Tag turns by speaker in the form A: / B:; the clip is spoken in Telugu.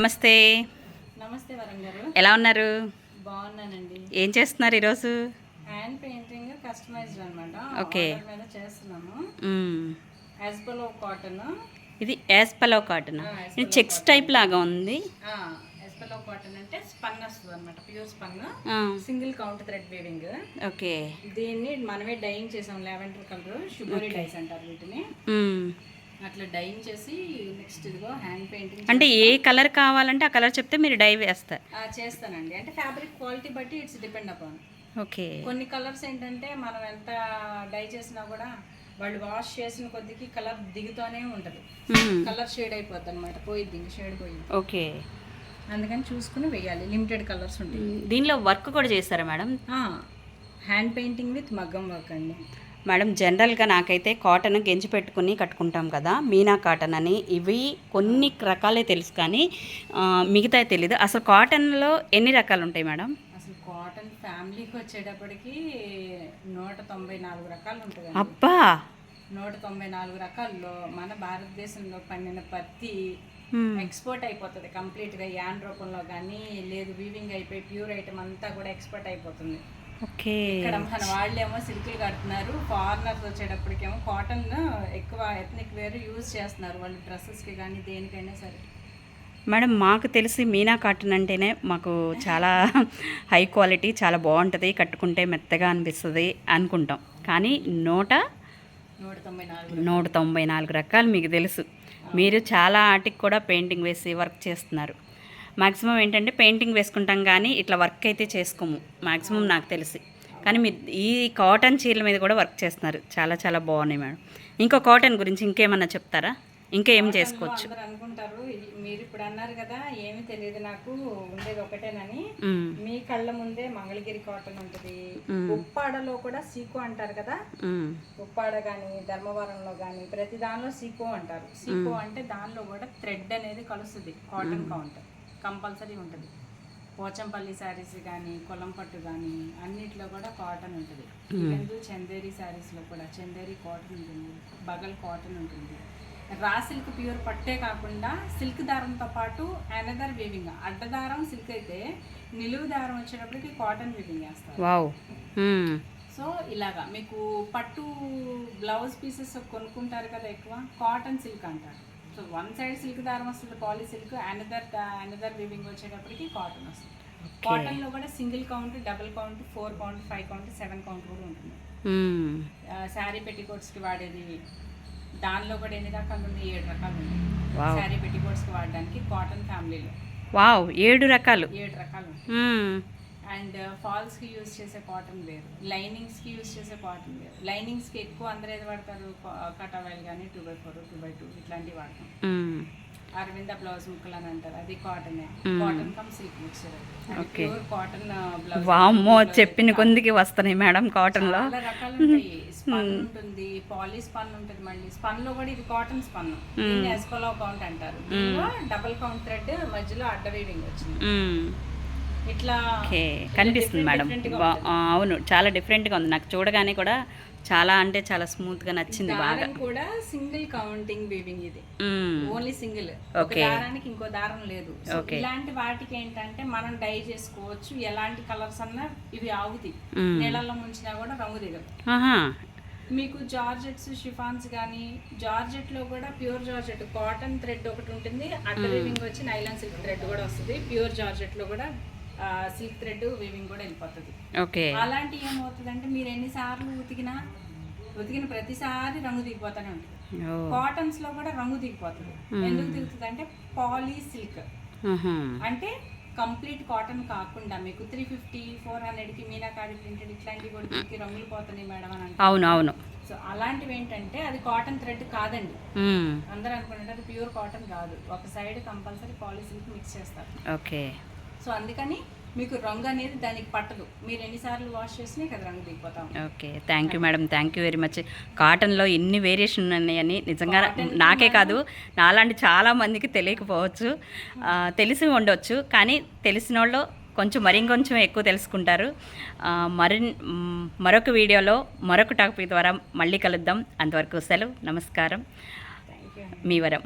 A: నమస్తే.
B: నమస్తే వరం గారు.
A: ఎలా ఉన్నారు?
B: బాగున్నానండి.
A: ఏం చేస్తున్నారు ఈరోజు?
B: హ్యాండ్ పెయింటింగ్ కస్టమైజ్డ్ అనమాట
A: Okay.
B: మీద చేస్తున్నాము. యాజ్బలో కాటన్.
A: ఇది యాస్పలో కాటన్. చెక్స్ టైప్ లాగా ఉంది.
B: యాజ్బలో కాటన్ అంటే స్పన్ వస్తుంది అనమాట pure spun. Single count thread weaving.
A: Okay.
B: దీన్ని మనమే డైయింగ్ చేసాం లెవెండర్ కలర్. షుగరీ డైస్ అంటారు వీటిని. అట్లా డైయింగ్ చేసి నెక్స్ట్ ఇదిగో హ్యాండ్ పెయింటింగ్
A: అంటే ఏ కలర్ కావాలంటే ఆ కలర్ చెప్తే మీరు డై వేస్తారు.
B: చేస్తానండి. అంటే ఫ్యాబ్రిక్ క్వాలిటీ బట్టి ఇట్స్ డిపెండ్ అపాన్
A: ఓకే.
B: కొన్ని కలర్స్ ఏంటంటే మనం ఎంత డై చేసినా కూడా వాళ్ళు వాష్ చేసిన కొద్దికి కలర్ దిగుతూనే ఉంటుంది. కలర్ షేడ్ అయిపోద్ది అనమాట పోయిద్ది ఇంక షేడ్ పోయింది.
A: ఓకే.
B: అందుకని చూసుకుని వేయాలి. లిమిటెడ్ కలర్స్ ఉంటాయి.
A: దీనిలో వర్క్ కూడా చేస్తారా మేడం?
B: హ్యాండ్ పెయింటింగ్ విత్ మగ్గం వర్క్ అండి.
A: మేడం జనరల్గా నాకైతే కాటన్ గెంజి పెట్టుకుని కట్టుకుంటాం కదా మీనా కాటన్ అని. ఇవి కొన్ని రకాలే తెలుసు కానీ మిగతా తెలీదు. అసలు కాటన్లో ఎన్ని రకాలు ఉంటాయి మేడం?
B: అసలు కాటన్ ఫ్యామిలీకి వచ్చేటప్పటికి నూట తొంభై నాలుగు రకాలు ఉంటుంది
A: అబ్బా!
B: నూట తొంభై నాలుగు రకాల్లో మన భారతదేశంలో పండిన పత్తి. ఎక్స్పోర్ట్ అయిపోతుంది కంప్లీట్గా. యాన్ రూపంలో కానీ లేదు వీవింగ్ అయిపోయి ప్యూర్ ఐటమ్ అంతా కూడా ఎక్స్పోర్ట్ అయిపోతుంది.
A: ఓకే.
B: ఇక్కడ మన వాళ్ళేమో సిల్కులు కడుతున్నారు. ఫారినర్స్ వచ్చేటప్పటికేమో కాటన్ ఎక్కువ ఎథనిక్ వేర్ యూజ్ చేస్తున్నారు వాళ్ళు డ్రెస్సెస్కి కానీ దేనికైనా సరే.
A: మేడం మాకు తెలిసి మీనా కాటన్ అంటేనే మాకు చాలా హై క్వాలిటీ చాలా బాగుంటుంది కట్టుకుంటే మెత్తగా అనిపిస్తుంది అనుకుంటాం. కానీ నూట
B: నూట తొంభై నాలుగు
A: నూట తొంభై నాలుగు రకాలు మీకు తెలుసు. మీరు చాలా ఆటికి కూడా పెయింటింగ్ వేసి వర్క్ చేస్తున్నారు. మ్యాక్సిమం ఏంటంటే పెయింటింగ్ వేసుకుంటాం కానీ ఇట్లా వర్క్ అయితే చేసుకోము. మ్యాక్సిమం నాకు తెలిసి. కానీ మీరు ఈ కాటన్ చీరల మీద కూడా వర్క్ చేస్తున్నారు. చాలా చాలా బాగున్నాయి మేడం. ఇంకో కాటన్ గురించి ఇంకేమన్నా చెప్తారా? ఇంకా ఏం చేసుకోవచ్చు?
B: అనుకుంటారు. "ఇది మీరు ఇప్పుడు అన్నారు కదా ఏమీ తెలియదు నాకు. ఉండేది ఒకటేనని. మీ కళ్ళ ముందే మంగళగిరి కాటన్ ఉంటుంది. ఉప్పాడలో కూడా సీకో అంటారు కదా. ఉప్పాడ కానీ ధర్మవరంలో కానీ ప్రతి దానిలో సీకో అంటారు. సీకో అంటే దానిలో కూడా థ్రెడ్ అనేది కలుస్తుంది కాటన్ కౌంట్ కంపల్సరీ ఉంటుంది. పోచంపల్లి శారీస్ కానీ కొలం పట్టు కానీ అన్నిట్లో కూడా కాటన్ ఉంటుంది. ఈవెన్ చందేరి శారీస్లో కూడా చందేరి కాటన్ ఉంటుంది బగల్ కాటన్ ఉంటుంది. రా సిల్క్ ప్యూర్ పట్టే కాకుండా సిల్క్ దారంతో పాటు అనదర్ వీవింగ్ అడ్డదారం సిల్క్ అయితే నిలువు దారం వచ్చేటప్పటికి కాటన్ వీవింగ్ వేస్తారు. సో ఇలాగా మీకు పట్టు బ్లౌజ్ పీసెస్ కొనుక్కుంటారు కదా ఎక్కువ కాటన్ సిల్క్ అంటారు. సో వన్ సైడ్ సిల్క్ దారం వస్తుంది poly silk another another weaving వచ్చేటప్పటికి కాటన్ వస్తుంది కాటన్లో కూడా single count double count four count five count seven count కూడా ఉంటుంది. శారీ పెట్టికోట్స్కి వాడేది. దానిలో కూడా ఎన్ని రకాలు ఉన్నాయి? ఏడు రకాలు ఉన్నాయి. శారీ పెట్టికోట్స్కి వాడడానికి కాటన్ ఫ్యామిలీలో
A: వావ్ ఏడు రకాలు.
B: ఏడు రకాలు. అండ్ ఫాల్స్కి యూజ్ చేసే కాటన్ వేరు లైనింగ్స్కి యూజ్ చేసే కాటన్ వేరు లైనింగ్స్కి ఎక్కువ అందరూ ఏది వాడతారు? కటావైల్ కానీ two by four two by two ఇట్లాంటివి వాడతాం. అరవింద బ్లౌజ్ ముక్కలు అని అంటారు. అది cotton. Cotton cum silk mixture. Pure cotton blouse
A: వామ్మో చెప్పిన కొందికి వస్తున్నాయి మేడం కాటన్లో.
B: చాలా రకాలు ఉంటాయి స్పన్ ఉంటుంది పాలీ స్పన్ ఉంటుంది మళ్ళీ. స్పన్లో కూడా ఇది కాటన్ స్పన్. దీన్ని ఎస్కోలో కౌంట్ అంటారు. డబుల్ కౌంట్ థ్రెడ్ మధ్యలో అడ్డ వీవింగ్ వచ్చింది. ఇట్లా
A: ఓకే కనిపిస్తుంది మేడం. అవును చాలా డిఫరెంట్గా ఉంది. నాకు చూడగానే కూడా చాలా అంటే చాలా స్మూత్గా నచ్చింది బాగా.
B: కూడా సింగిల్ కౌంటింగ్ వీవింగ్ ఇది. Only single
A: Okay.
B: దారానికి ఇంకో దారం లేదు. ఇలాంటి వాటికి ఏంటంటే మనం డై చేసుకోవచ్చు. ఎలాంటి కలర్స్ అన్నా ఇవి ఆగుతాయి. నీళ్ళల్లో ముంచినా కూడా రంగు దిగదు
A: ఆహా.
B: మీకు జార్జెట్స్ షిఫాన్స్ కానీ జార్జెట్లో కూడా ప్యూర్ జార్జెట్ కాటన్ థ్రెడ్ ఒకటి ఉంటుంది. అడ్డ వీవింగ్ వచ్చి నైలాన్ సిల్క్ థ్రెడ్ కూడా వస్తుంది. ప్యూర్ జార్జెట్లో కూడా సిల్క్ థ్రెడ్ వీవింగ్ కూడా వెళ్ళిపోతుంది.
A: ఓకే.
B: అలాంటి ఏమవుతుందంటే మీరు ఎన్నిసార్లు ఉతికినా ఉతికిన ప్రతిసారి రంగు దిగిపోతానే ఉంటుంది. కాటన్స్లో కూడా రంగు దిగిపోతుంది. ఎందుకు దిగుతుంది అంటే పాలీ సిల్క్. అంటే కంప్లీట్ కాటన్ కాకుండా మీకు త్రీ ఫిఫ్టీ ఫోర్ హండ్రెడ్కి మీనాకారి ప్రింటెడ్ ఇట్లాంటివి కూడా దీనికి రంగులు పోతున్నాయి మేడం అని
A: అవును అవును.
B: సో అలాంటివి ఏంటంటే అది కాటన్ థ్రెడ్ కాదండి. అందరూ అనుకుంటే అది ప్యూర్ కాటన్ కాదు. ఒక side compulsory poly silk mix చేస్తారు.
A: ఓకే.
B: సో అందుకని మీకు రంగు అనేది దానికి పట్టదు. మీరు ఎన్నిసార్లు వాష్ చేసినా కదా రంగు దిగిపోతాం.
A: Okay. Thank you madam. Thank you very much. కాటన్లో ఇన్ని వేరియేషన్ ఉన్నాయని నిజంగా నాకే కాదు. నాలాంటి చాలా మందికి తెలియకపోవచ్చు. తెలిసి ఉండొచ్చు. కానీ తెలిసిన వాళ్ళు కొంచెం మరి ఇంకొంచెం ఎక్కువ తెలుసుకుంటారు. మరి మరొక వీడియోలో మరొక టాపిక్ ద్వారా మళ్ళీ కలుద్దాం. అంతవరకు సెలవు నమస్కారం. మీ వరం.